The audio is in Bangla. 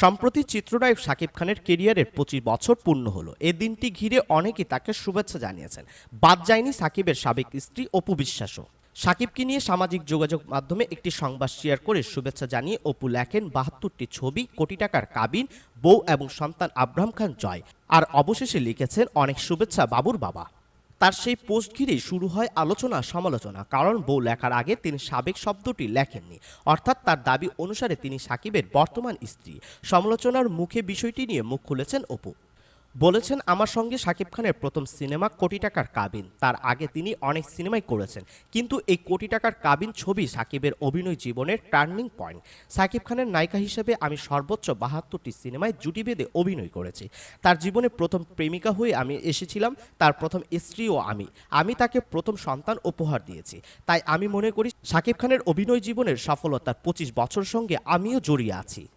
সম্প্রতি চিত্রনায়ক শাকিব খানের কেরিয়ারের পঁচিশ বছর পূর্ণ হলো। এ দিনটি ঘিরে অনেকেই তাকে শুভেচ্ছা জানিয়েছেন। বাদ যায়নি সাকিবের সাবেক স্ত্রী অপু বিশ্বাসও। সাকিবকে নিয়ে সামাজিক যোগাযোগ মাধ্যমে একটি সংবাদ শেয়ার করে শুভেচ্ছা জানিয়ে অপু লেখেন, বাহাত্তরটি ছবি, কোটি টাকার কাবিন, বউ এবং সন্তান আব্রাহাম খান জয়। আর অবশেষে লিখেছেন, অনেক শুভেচ্ছা বাবুর বাবা। তার সেই পোস্ট ঘিরে শুরু হয় আলোচনা সমালোচনা, কারণ বউ লেখার আগে তিনি সাবেক শব্দটি লেখেননি। অর্থাৎ তার দাবি অনুসারে তিনি সাকিবের বর্তমান স্ত্রী। সমালোচনার মুখে বিষয়টি নিয়ে মুখ খুলেছেন অপু। বলেছেন, আমার সঙ্গে শাকিব খানের প্রথম সিনেমা কোটি টাকার কাবিন। তার আগে তিনি অনেক সিনেমাই করেছেন। কিন্তু এই কোটি টাকার কাবিন ছবি সাকিবের অভিনয় জীবনের টার্নিং পয়েন্ট। সাকিব খানের নায়িকা হিসেবে আমি সর্বোচ্চ বাহাত্তরটি সিনেমায় জুটি বেঁধে অভিনয় করেছি। তার জীবনে প্রথম প্রেমিকা হয়ে আমি এসেছিলাম, তার প্রথম স্ত্রীও আমি। আমি তাকে প্রথম সন্তান উপহার দিয়েছি। তাই আমি মনে করি সাকিব খানের অভিনয় জীবনের সফলতার পঁচিশ বছর সঙ্গে আমিও জড়িয়ে আছি।